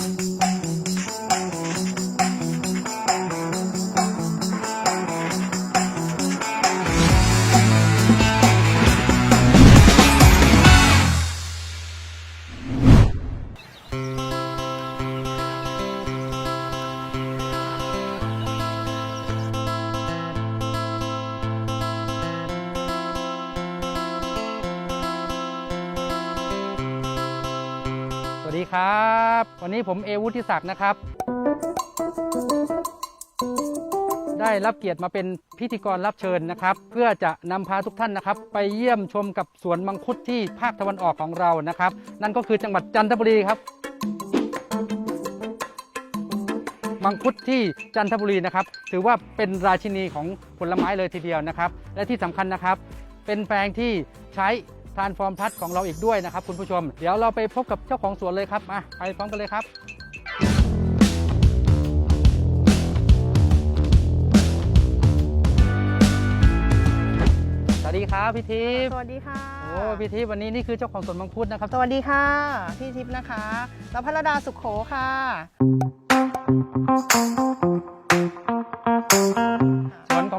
ส วัสดีครับ วันนี้ผมเอวุฒิศักดิ์นะครับ ได้รับเกียรติมาเป็นพิธีกรรับเชิญนะครับ เพื่อจะนำพาทุกท่านนะครับ ไปเยี่ยมชมกับสวนมังคุดที่ภาคตะวันออกของเรานะครับ นั่นก็คือจังหวัดจันทบุรีครับมังคุดที่จันทบุรีนะครับ ถือว่าเป็นราชินีของผลไม้เลยทีเดียวนะครับ และที่สำคัญนะครับ เป็นแปลงที่ใช้ ทานฟอร์มพัดของเราอีกด้วยนะครับคุณผู้ชม เดี๋ยวเราไปพบกับเจ้าของสวนเลยครับมาไปพร้อมกันเลยครับสวัสดีครับพี่ทิพย์สวัสดีค่ะ โอ้พี่ทิพย์วันนี้นี่คือเจ้าของสวนมังคุดนะครับสวัสดีค่ะ พี่ทิพย์นะคะแล้วพระดาสุขโขค่ะสวนข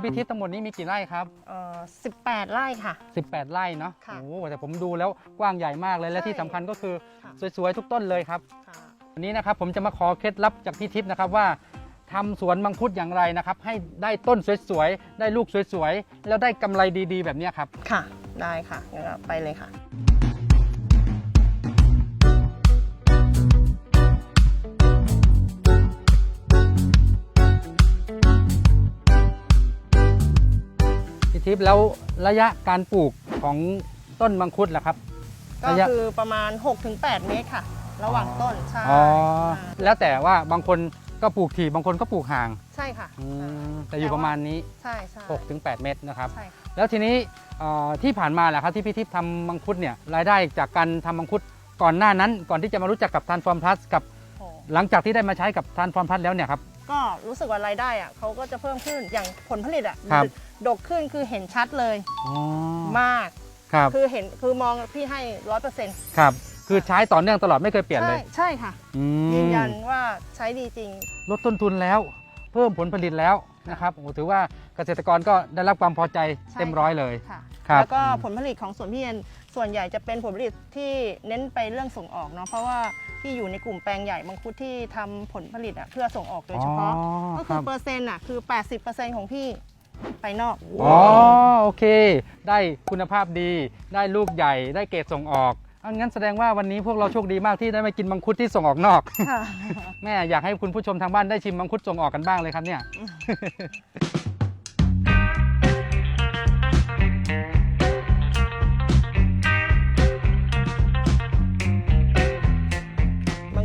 องพี่ทิพย์ทั้งหมดนี้มีกี่ไร่ครับ เอ่อ18 ไร่ค่ะ 18 ไร่เนาะค่ะโอ้แต่ผมดูแล้วกว้างใหญ่มากเลยและใช่ที่สำคัญก็คือค่ะ สวยๆทุกต้นเลยครับ ค่ะ วันนี้นะครับผมจะมาขอเคล็ดลับจากพี่ทิพย์นะครับว่าทำสวนมังคุดอย่างไรนะครับ ให้ได้ต้นสวยๆ ได้ลูกสวยๆ แล้วได้กำไรดีๆ แบบเนี้ยครับ ค่ะ ได้ค่ะงั้นเราไปเลยค่ะ ทิพย์แล้วระยะการปลูกของต้นมังคุดล่ะครับ ก็ระยะ คือประมาณ 6-8 เมตรค่ะ ระหว่างต้น ใช่อ๋อค่ะแล้วแต่ว่าบางคนก็ปลูกถี่บางคนก็ปลูกห่างใช่ค่ะอืมแต่อยู่ประมาณนี้ ใช่ใช่6-8 เมตรนะครับ ใช่ค่ะ แล้วทีนี้เอ่อที่ผ่านมาแหละครับที่พี่ทิพย์ทำมังคุดเนี่ยรายได้จากการทำมังคุดก่อนหน้านั้น ก่อนที่จะมารู้จักกับทานฟอร์มพลัสกับโอ้หลังจากที่ได้มาใช้กับทานฟอร์มพลัสแล้วเนี่ยครับ ก็รู้สึกว่ารายได้อะเขาก็จะเพิ่มขึ้นอย่างผลผลิตอะครับดกขึ้นคือเห็นชัดเลยอ๋อมากครับคือเห็นคือมองพี่ให้ร้อยเปอร์เซ็นต์ครับคือใช้ต่อเนื่องตลอดไม่เคยเปลี่ยนเลใช่ยใช่ค่ะอืมยืนยันว่าใช้ดีจริง ลดต้นทุนแล้ว เพิ่มผลผลิตแล้วนะครับโอ้โหถือว่าเกษตรกรก็ได้รับความพอใจใช่เต็มร้อยเลยค่ะครับแล้วก็อืมผลผลิตของสวนพี่เอ็น ส่วนใหญ่จะเป็นผลผลิตที่เน้นไปเรื่องส่งออกเนาะเพราะว่าที่อยู่ในกลุ่มแปลงใหญ่มังคุดที่ทำผลผลิตอะเพื่อส่งออกโดยเฉพาะ อ๋อก็คคือรับเปอร์เซ็นต์อะคือ 80%ของพี่ไปนอก อ๋อโอเค ได้คุณภาพดีได้ลูกใหญ่ได้เกรดส่งออกอังั้นแสดงว่าวันนี้พวกเราโชคดีมากที่ได้มากินมังคุดที่ส่งออกนอกค่ะแม่อยากให้คุณผู้ชมทางบ้านได้ชิมมังคุดส่งออกกันบ้างเลยครับเนี่ย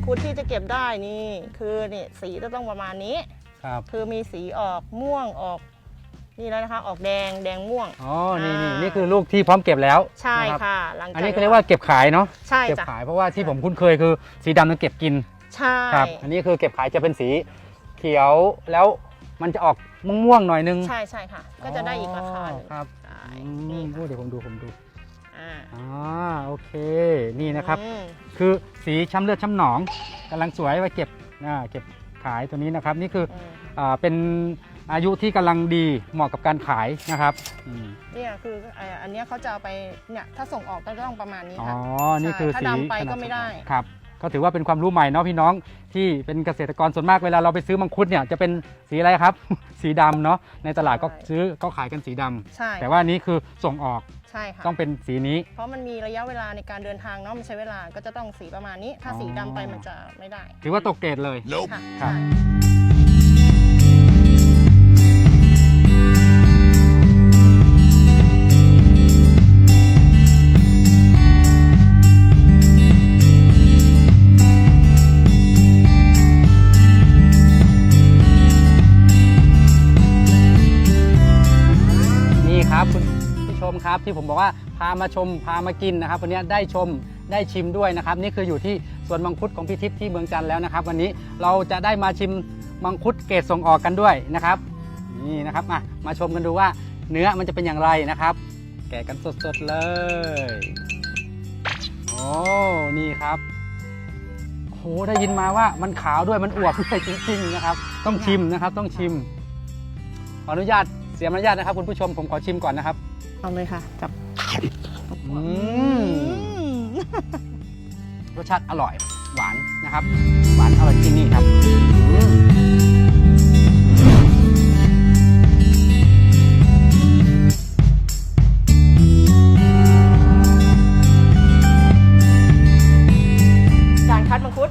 คุดที่จะเก็บได้นี่ คือนี่สีจะต้องประมาณนี้ ครับ คือมีสีออกม่วงออก นี่แล้วนะคะ ออกแดงแดงม่วง อ๋อ นี่นี่อ่านี่นี่คือลูกที่พร้อมเก็บแล้วใช่นรับค่ะหลังจากอันนี้ก็เรียกว่าเก็บขายเนาะ ใช่เก็บจ้ะ ขายเพราะว่าที่ผมคุ้นเคยคือสีดำนั้นเก็บกิน ใช่ ครับ อันนี้คือเก็บขายจะเป็นสีเขียวแล้วมันจะออกม่วงๆหน่อยนึงใช่ใช่ค่ะ ก็จะได้อีกราคาหนึ่งครับใช่อืนี่มค่ะเดี๋ยวผมดูผมดู อ่าอ่าโอเคนี่นะครับ อืมคือสีช้ำเลือดช้ำหนองกำลังสวยไว้เก็บอ่าเก็บขายตัวนี้นะครับ นี่คืออืมอ่าเป็นอายุที่กำลังดีเหมาะกับการขายนะครับอืมเนี่ยคือเอ่ออันเนี้ยเขาจะเอาไปเนี่ยถ้าส่งออกก็ต้องประมาณนี้อ๋อค่ะ นี่คือใช่ถ้าสีดำไปขนาก็ไม่ได้ ครับก็ถือว่าเป็นความรู้ใหม่เนาะพี่น้องที่เป็นเกษตรกรส่วนมากเวลาเราไปซื้อมังคุดเนี่ยจะเป็นสีอะไรครับ สีดำเนาะในตลาดก็ใช่ซื้อก็ขายกันสีดำใช่แต่ว่าอันนี้คือส่งออกใช่ค่ะ ต้องเป็นสีนี้ เพราะมันมีระยะเวลาในการเดินทางเนาะมันใช้เวลาก็จะต้องสีประมาณนี้ ถ้าอ๋อสีดำไปมันจะไม่ได้ถือว่าตกเกรดเลย ค่ะครับใช่นี่ครับคุณ ผู้ชมครับ ที่ผมบอกว่าพามาชมพามากินนะครับ วันนี้ได้ชมได้ชิมด้วยนะครับ นี่คืออยู่ที่สวนมังคุดของพี่ทิพย์ที่เมืองจันทร์แล้วนะครับ วันนี้เราจะได้มาชิมมังคุดเกรดส่งออกกันด้วยนะครับนี่นะครับมามาชมกันดูว่าเนื้อมันจะเป็นอย่างไรนะครับ แกะกันสดๆเลยโอ้นี่ครับโอ้โหได้ยินมาว่ามันขาวด้วยมันอวบด้วยจริงๆนะครับ ต้องชิมนะครับต้องชิมขออนุญาตเสียมารยาทนะครับคุณผู้ชมผมขอชิมก่อนนะครับ เอาเลยค่ะ จับอืมรสชาติอร่อย หวานนะครับ หวานอร่อยที่นี่ครับอืมการคัดมังคุด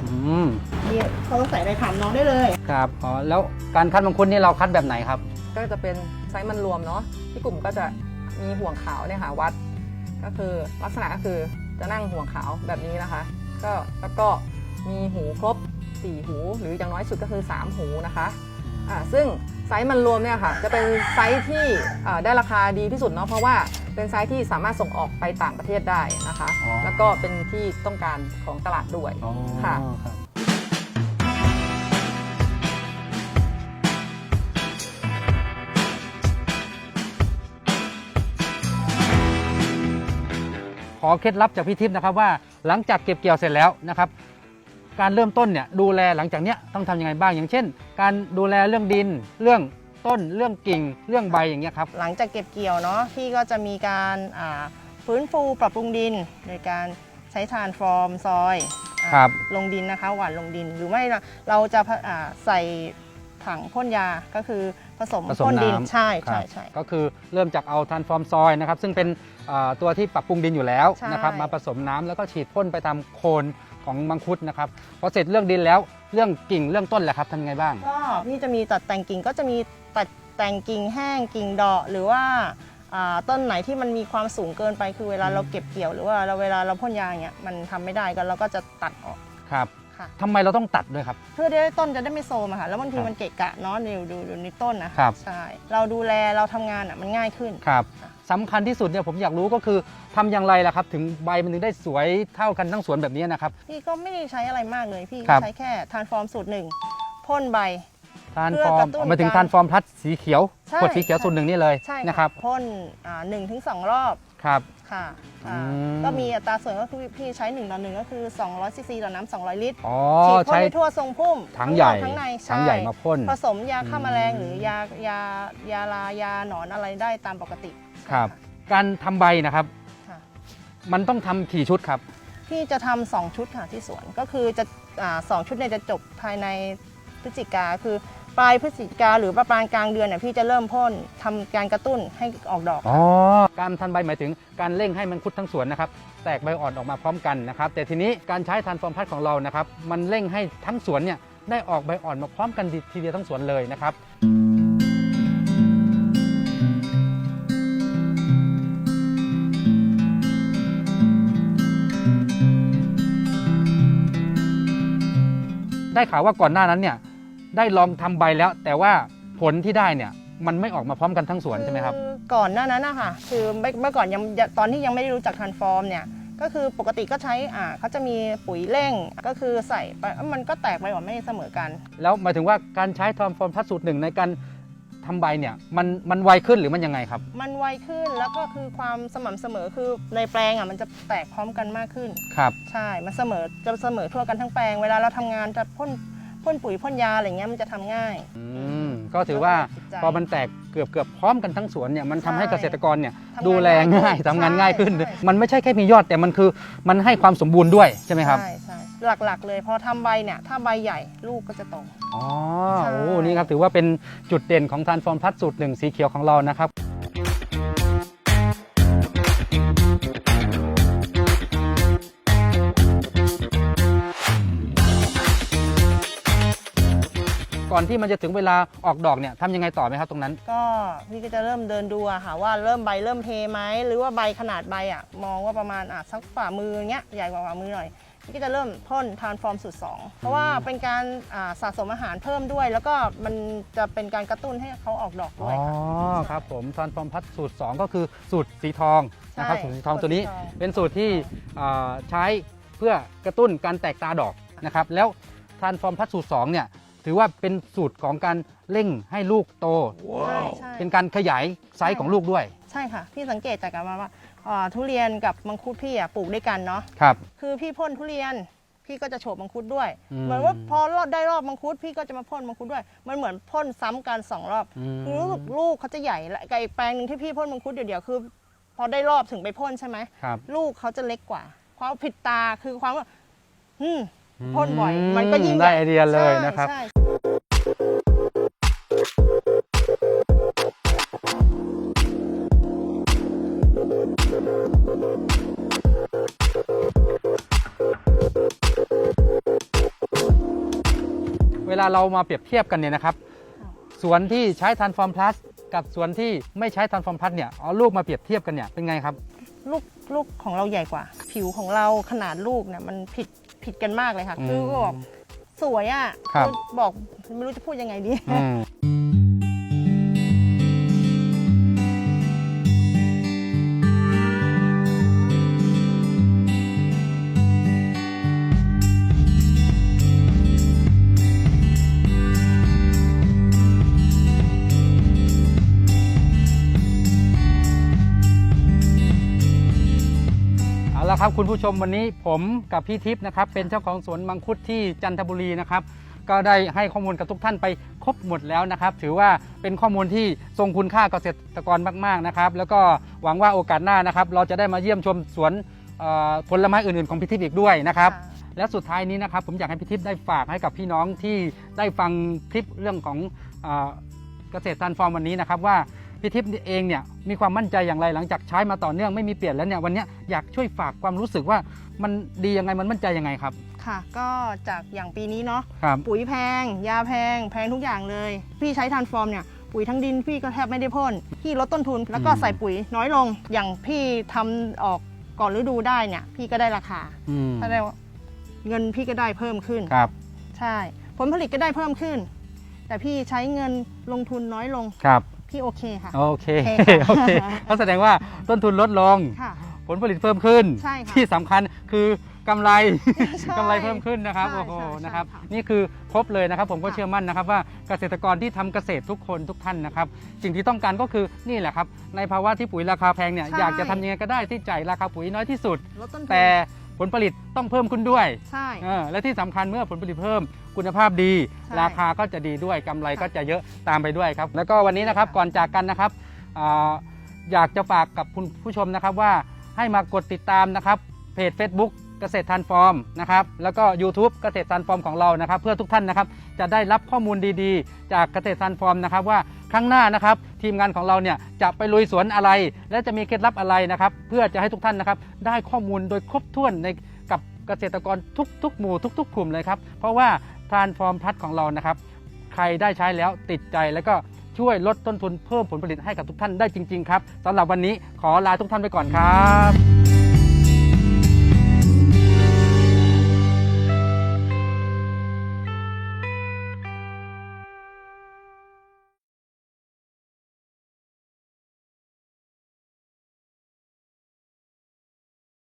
อืมนี่เขาใส่ในถามน้องได้เลย ครับอ๋อแล้วการคัดมังคุดนี่เราคัดแบบไหนครับ ก็จะเป็นไซส์มันรวมเนาะที่กลุ่มก็จะมีห่วงขาวเนี่ยค่ะวัด ก็คือลักษณะก็คือจะนั่งห่วงขาวแบบนี้นะคะ ก็แล้วก็มีหูครบ 4 หู หรืออย่างน้อยสุดก็คือ 3 หูนะคะอ่าซึ่งไซส์มันรวมเนี่ยค่ะจะเป็นไซส์ที่อ่าได้ราคาดีที่สุดเนาะเพราะว่าเป็นไซส์ที่สามารถส่งออกไปต่างประเทศได้นะคะอ๋อแล้วก็เป็นที่ต้องการของตลาดด้วยอ๋อค่ะ ขอเคล็ดลับจากพี่ทิพย์นะครับว่าหลังจากเก็บเกี่ยวเสร็จแล้วนะครับการเริ่มต้นเนี่ยดูแลหลังจากเนี้ยต้องทำยังไงบ้างอย่างเช่น การดูแลเรื่องดินเรื่องต้นเรื่องกิ่งเรื่องใบอย่างเงี้ยครับหลังจากเก็บเกี่ยวเนาะพี่ก็จะมีการอ่าฟื้นฟูปรับปรุงดิน โดยการใช้ทานฟอร์มซอยอ่าครับ ลงดินนะคะ หว่านลงดินหรือไม่เราเราจะอ่าใส่ถังพ่นยาก็คือผสมผสมพ่นดินน้ำใช่ครัใช่บใช่ ก็คือเริ่มจากเอาทันฟอร์มซอยนะครับ ซึ่งเป็นอ่า ตัวที่ปรับปรุงดินอยู่แล้วใช่นะครับมาผสมน้ำแล้วก็ฉีดพ่นไปตามโคนของมังคุดนะครับพอเสร็จเรื่องดินแล้วเรื่องกิ่งเรื่องต้นแหละครับทำยังไงบ้างก็พี่จะมีตัดแต่งกิ่งก็จะมีตัดแต่งกิ่งแห้งกิ่งดอกหรือว่าอ่าต้นไหนที่มันมีความสูงเกินไปคือเวลาเราเก็บเกี่ยวหรือว่าเราเวลาเราพ่นยาอย่างเงี้ยมันทำไม่ได้ก็เราก็จะตัดออกครับ ค่ะ ทำไมเราต้องตัดด้วยครับ เพื่อได้ต้นจะได้ไม่โซมอะค่ะ แล้วบางทีครับมันเกะกะเนาะดูดูดูในต้นนะครับ ใช่ เราดูแลเราทำงานอะมันง่ายขึ้น ครับค่ะสำคัญที่สุดเนี่ยผมอยากรู้ก็คือทำอย่างไรล่ะครับ ถึงใบมันถึงได้สวยเท่ากันทั้งสวนแบบนี้นะครับ พี่ก็ไม่ได้ใช้อะไรมากเลย พี่ครับ ใช้แค่ทานฟอร์มสูตรหนึ่งพ่นใบ ทานเพื่ฟออร์กมระตุ้นมาถึงการทานฟอร์มพลัสสีเขียวใช่กดสีเขียวใช่ส่วนหนึ่งนี่เลยใช่นะครับพ่นอ่าหนึ่งถึงสองรอบ ครับ ค่ะอ่าอืม ก็มีอัตราส่วนก็คือพี่ใช้1ต่อหนึ่งก็คือ 200ซีซีต่อน้ำ200 ลิตรอ๋อฉีดพ่นใช้ให้ทั่วทรงพุ่มถังใหญ่นอกทั้งในถังใหญ่มาพ่น ผสมยาฆ่าแมลงอืมหรือยายายาลายาหนอนอะไรได้ตามปกติครับ การทำใบนะครับ ค่ะมันต้องทำกี่ชุดครับ พี่จะทำสองชุดค่ะที่สวนก็คือจะอ่าสองชุดเนี่ยจะจบภายในพฤศจิกาคือ ปลายพฤศจิกาหรือประมาณกลางเดือนเนี่ยพี่จะเริ่มพ่นทำการกระตุ้นให้ออกดอก อ๋อการทันใบหมายถึงการเร่งให้มังคุดทั้งสวนนะครับ แตกใบอ่อนออกมาพร้อมกันนะครับ แต่ทีนี้การใช้ทันฟอร์มพัดของเรานะครับ มันเร่งให้ทั้งสวนเนี่ยได้ออกใบอ่อนมาพร้อมกันทีเดียวทั้งสวนเลยนะครับ ได้ข่าวว่าก่อนหน้านั้นเนี่ย ได้ลองทำใบแล้ว แต่ว่าผลที่ได้เนี่ยมันไม่ออกมาพร้อมกันทั้งสวนใช่ไหมครับ อก่อนหน้านั้นนะคะคือไม่เมื่อก่อนยังตอนที่ยังไม่ได้รู้จักทันฟอร์มเนี่ยก็คือปกติก็ใช้อ่าเขาจะมีปุ๋ยเร่งก็คือใส่ไปมันก็แตกไปหมดไม่เสมอกัน แล้วหมายถึงว่าการใช้ทอมฟอร์มพัดสูตรหนึ่งในการทำใบเนี่ยมันมันไวขึ้นหรือมันยังไงครับ มันไวขึ้นแล้วก็คือความสม่ำเสมอคือในแปลงอะมันจะแตกพร้อมกันมากขึ้น ครับ ใช่ มันเสมอจะเสมอทั่วกันทั้งแปลง เวลาเราทำงานจะพ่น พ่นปุ๋ยพ่นยาอะไรเงี้ยมันจะทำง่าย อืมก็ถือว่าจิตใจพอมันแตกเกือบเกือบพร้อมกันทั้งสวนเนี่ยมันทำให้ใช่เกษตรกรเนี่ยทำงานดูแลง่ายง่ายขึ้นทำงานง่ายขึ้น ใช่ มันไม่ใช่แค่มียอดแต่มันคือมันให้ความสมบูรณ์ด้วยใช่ไหมครับใช่ใช่หลักๆ เลยพอทำใบเนี่ยถ้าใบใหญ่ลูกก็จะโต อ๋อใช่ โอ้นี่ครับถือว่าเป็นจุดเด่นของทานฟอร์มพัดสูตรหนึ่งสีเขียวของเรานะครับ อนที่มันจะถึงเวลาออกดอกเนี่ยทำยังไงต่อไหมครับตรงนั้น ก็พี่ก็จะเริ่มเดินดูอะค่ะว่าเริ่มใบเริ่มเพไหมหรือว่าใบขนาดใบอะมองว่าประมาณอะสักฝ่ามือเงี้ยใหญ่กว่าฝ่ามือหน่อยพี่ก็จะเริ่มพ่นทานฟอร์มสูตรสองเพราะว่าเป็นการอ่าสะสมอาหารเพิ่มด้วย แล้วก็มันจะเป็นการกระตุ้นให้เขาออกดอกอ๋ด้วยอค่ะ ครับผมทานฟอร์มพัดสูตร 2 ก็คือสูตรสีทองนะครับใช่สูตรสีทองตัวนี้สูตรสีทองเป็นสูตรที่อ่าใช้เพื่อกระตุ้นการแตกตาดอกนะครับแล้วทานฟอร์มพัดสูตร2เนี่ย ถือว่าเป็นสูตรของการเร่งให้ลูกโต ใช่ใช่เป็นการขยายไซส์ของลูกด้วยใช่ค่ะ พี่สังเกตจากการว่าอ่าทุเรียนกับมังคุดพี่อะปลูกด้วยกันเนาะครับ คือพี่พ่นทุเรียนพี่ก็จะโฉบมังคุดด้วย อืมเหมือนว่าพอรอดได้รอบมังคุดพี่ก็จะมาพ่นมังคุดด้วย มันเหมือนพ่นซ้ำกันสองรอบอืม คือรู้สึกลูกเขาจะใหญ่และกับอีกแปลงหนึ่งที่พี่พ่นมังคุดเดี๋ยวๆคือ พอได้รอบถึงไปพ่นใช่ไหม ครับ ลูกเขาจะเล็กกว่า ความผิดตาคือความว่าอืมพ่นบ่อย มันก็ยิ่งได้ไอเดียเลยใช่นะครับ ใช่ เวลาเรามาเปรียบเทียบกันเนี่ยนะครับ สวนที่ใช้ทันฟอร์มพลัสกับสวนที่ไม่ใช้ทันฟอร์มพลัสเนี่ยเอาลูกมาเปรียบเทียบกันเนี่ยเป็นไงครับ ลูกลูกของเราใหญ่กว่า ผิวของเราขนาดลูกเนี่ยมันผิดผิดกันมากเลยค่ะอืมคือก็บอก สวยอะครับอบอกไม่รู้จะพูดยังไงดี อืม ครับคุณผู้ชมวันนี้ผมกับพี่ทิพย์นะครับเป็นเจ้าของสวนมังคุดที่จันทบุรีนะครับก็ได้ให้ข้อมูลกับทุกท่านไปครบหมดแล้วนะครับ ถือว่าเป็นข้อมูลที่ทรงคุณค่าเกษตรกรมาก ๆนะครับ แล้วก็หวังว่าโอกาสหน้านะครับ เราจะได้มาเยี่ยมชมสวนเอ่อผลไม้อื่นๆของพี่ทิพย์อีกด้วยนะครับ และสุดท้ายนี้นะครับ ผมอยากให้พี่ทิพย์ได้ฝากให้กับพี่น้องที่ได้ฟังคลิปเรื่องของเอ่อเกษตรทรานส์ฟอร์มวันนี้นะครับว่า พี่ทิพย์เองเนี่ยมีความมั่นใจอย่างไรหลังจากใช้มาต่อเนื่องไม่มีเปลี่ยนแล้วเนี่ยวันเนี้ยอยากช่วยฝากความรู้สึกว่ามันดียังไงมันมั่นใจยังไงครับ ค่ะ ก็จากอย่างปีนี้เนาะครับ ปุ๋ยแพง ยาแพง แพงทุกอย่างเลย พี่ใช้ทานฟอร์มเนี่ยปุ๋ยทั้งดินพี่ก็แทบไม่ได้พ่นพี่ลดต้นทุน แล้วก็อืมใส่ปุ๋ยน้อยลง อย่างพี่ทำออกก่อนฤดูได้เนี่ย พี่ก็ได้ราคาอืมแสดงว่าเงินพี่ก็ได้เพิ่มขึ้น ครับ ใช่ ผลผลิตก็ได้เพิ่มขึ้น แต่พี่ใช้เงินลงทุนน้อยลง ครับ พี่โอเคค่ะ โอเคโอเคค่ะโอเคก็แสดงว่าต้นทุนลดลง ค่ะ ผลผลิตเพิ่มขึ้น ใช่ค่ะที่สำคัญคือกำไรใช่กำไรเพิ่มขึ้นนะครับใช่โอ้โหใช่ใช่นะครับ ค่ะนี่คือครบเลยนะครับ ผมก็ค่ะ เชื่อมั่นนะครับ ว่าเกษตรกรที่ทำเกษตรทุกคนทุกท่านนะครับ สิ่งที่ต้องการก็คือนี่แหละครับ ในภาวะที่ปุ๋ยราคาแพงเนี่ยใช่อยากจะทำยังไงก็ได้ที่จ่ายราคาปุ๋ยน้อยที่สุด ลดต้นทุน แต่ ผลผลิตต้องเพิ่มขึ้นด้วยใช่ เออและที่สำคัญเมื่อผลผลิตเพิ่มคุณภาพดี ใช่ราคาก็จะดีด้วยกำไรค่ะก็จะเยอะตามไปด้วยครับ แล้วก็วันนี้นะครับค่ะก่อนจากกันนะครับอ่าอยากจะฝากกับคุณผู้ชมนะครับว่าให้มากดติดตามนะครับเพจ Facebook เกษตรทันฟอร์มนะครับแล้วก็ YouTube เกษตรทันฟอร์มของเรานะครับ เพื่อทุกท่านนะครับจะได้รับข้อมูลดีๆ จากเกษตรทันฟอร์มนะครับว่าครั้งหน้านะครับทีมงานของเราเนี่ยจะไปลุยสวนอะไร และจะมีเคล็ดลับอะไรนะครับเพื่อจะให้ทุกท่านนะครับได้ข้อมูลโดยครบถ้วนในกับเกษตรกรทุกๆ หมู่ทุก ๆ กลุ่มเลยครับเพราะว่าทานฟอร์มพัดของเรานะครับใครได้ใช้แล้วติดใจแล้วก็ช่วยลดต้นทุนเพิ่มผลผลิตให้กับทุกท่านได้จริง ๆ ครับสำหรับวันนี้ขอลาทุกท่านไปก่อนครับ